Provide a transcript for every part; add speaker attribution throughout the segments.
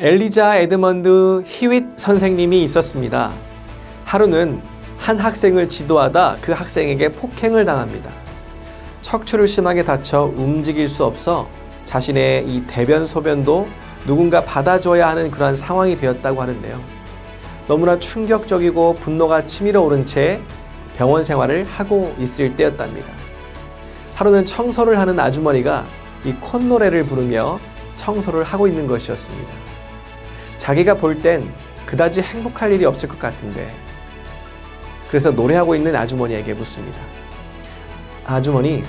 Speaker 1: 엘리자 에드먼드 히윗 선생님이 있었습니다. 하루는 한 학생을 지도하다 그 학생에게 폭행을 당합니다. 척추를 심하게 다쳐 움직일 수 없어 자신의 이 대변 소변도 누군가 받아줘야 하는 그러한 상황이 되었다고 하는데요. 너무나 충격적이고 분노가 치밀어 오른 채 병원 생활을 하고 있을 때였답니다. 하루는 청소를 하는 아주머니가 이 콧노래를 부르며 청소를 하고 있는 것이었습니다. 자기가 볼 땐 그다지 행복할 일이 없을 것 같은데 그래서 노래하고 있는 아주머니에게 묻습니다. 아주머니,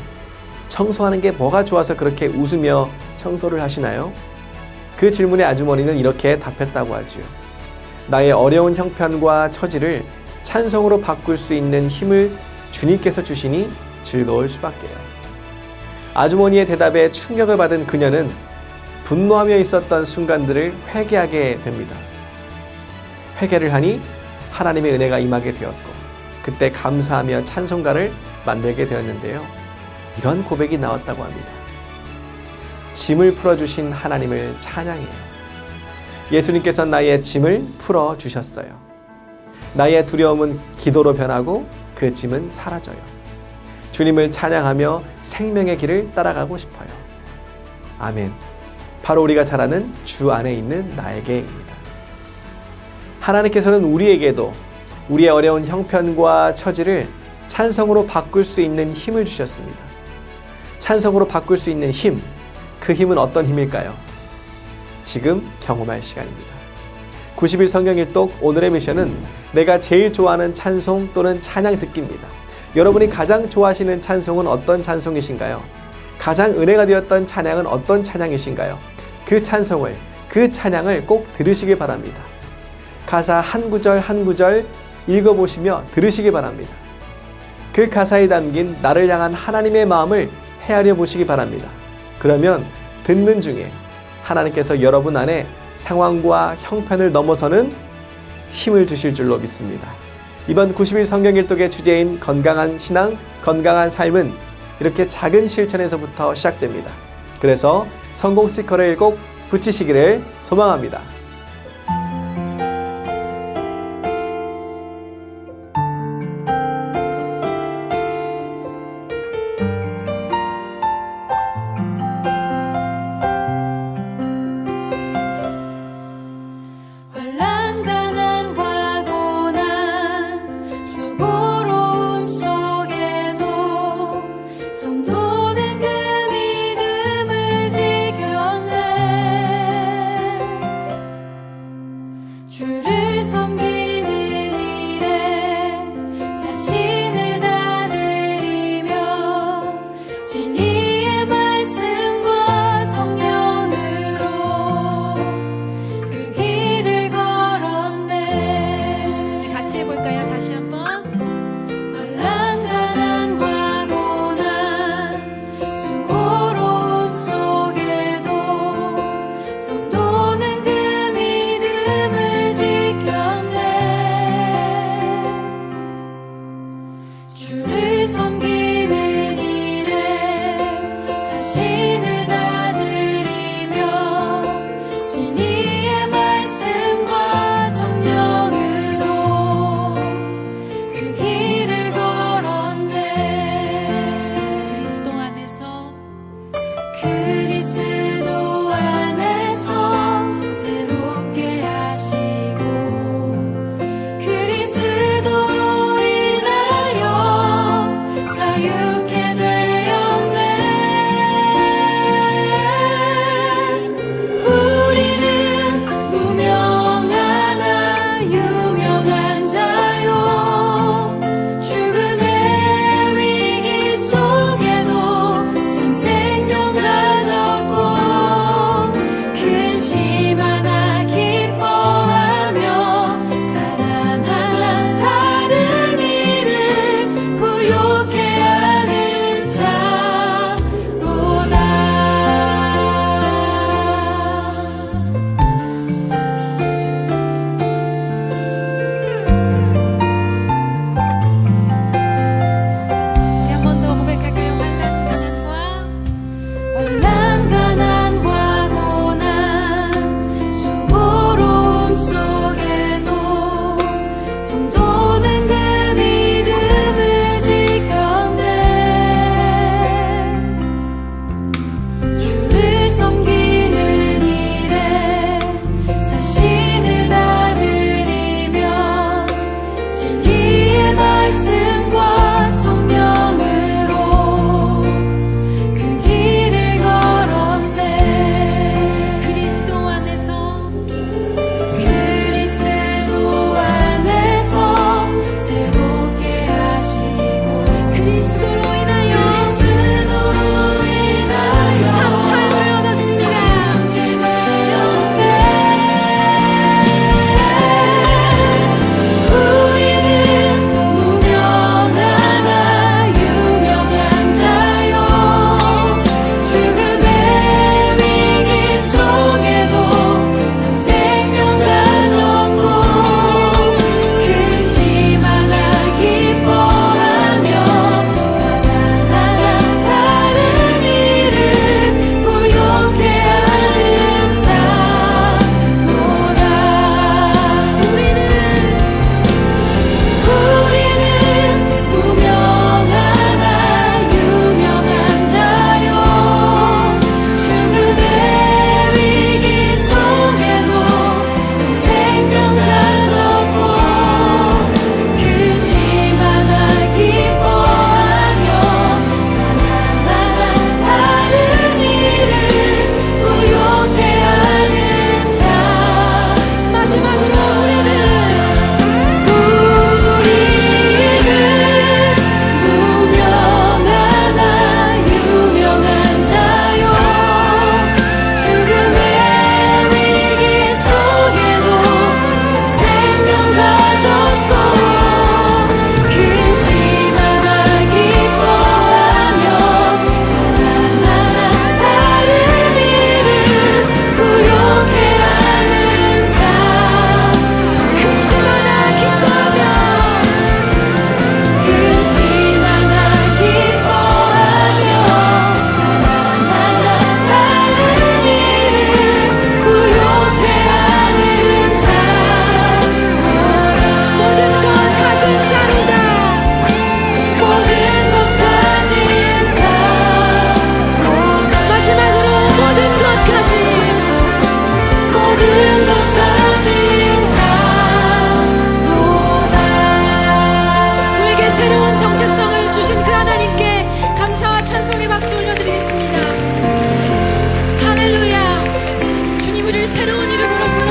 Speaker 1: 청소하는 게 뭐가 좋아서 그렇게 웃으며 청소를 하시나요? 그 질문에 아주머니는 이렇게 답했다고 하지요. 나의 어려운 형편과 처지를 찬송으로 바꿀 수 있는 힘을 주님께서 주시니 즐거울 수밖에요. 아주머니의 대답에 충격을 받은 그녀는 분노하며 있었던 순간들을 회개하게 됩니다. 회개를 하니 하나님의 은혜가 임하게 되었고 그때 감사하며 찬송가를 만들게 되었는데요. 이런 고백이 나왔다고 합니다. 짐을 풀어주신 하나님을 찬양해요. 예수님께서 나의 짐을 풀어주셨어요. 나의 두려움은 기도로 변하고 그 짐은 사라져요. 주님을 찬양하며 생명의 길을 따라가고 싶어요. 아멘. 바로 우리가 잘 아는 주 안에 있는 나에게입니다. 하나님께서는 우리에게도 우리의 어려운 형편과 처지를 찬성으로 바꿀 수 있는 힘을 주셨습니다. 찬성으로 바꿀 수 있는 힘, 그 힘은 어떤 힘일까요? 지금 경험할 시간입니다. 90일 성경 일독 오늘의 미션은 내가 제일 좋아하는 찬송 또는 찬양 듣기입니다. 여러분이 가장 좋아하시는 찬송은 어떤 찬송이신가요? 가장 은혜가 되었던 찬양은 어떤 찬양이신가요? 그 찬송을, 그 찬양을 꼭 들으시기 바랍니다. 가사 한 구절 한 구절 읽어보시며 들으시기 바랍니다. 그 가사에 담긴 나를 향한 하나님의 마음을 헤아려 보시기 바랍니다. 그러면 듣는 중에 하나님께서 여러분 안에 상황과 형편을 넘어서는 힘을 주실 줄로 믿습니다. 이번 90일 성경 일독의 주제인 건강한 신앙, 건강한 삶은 이렇게 작은 실천에서부터 시작됩니다. 그래서 성공 스티커를 꼭 붙이시기를 소망합니다. 주를 섬기 continue to grow.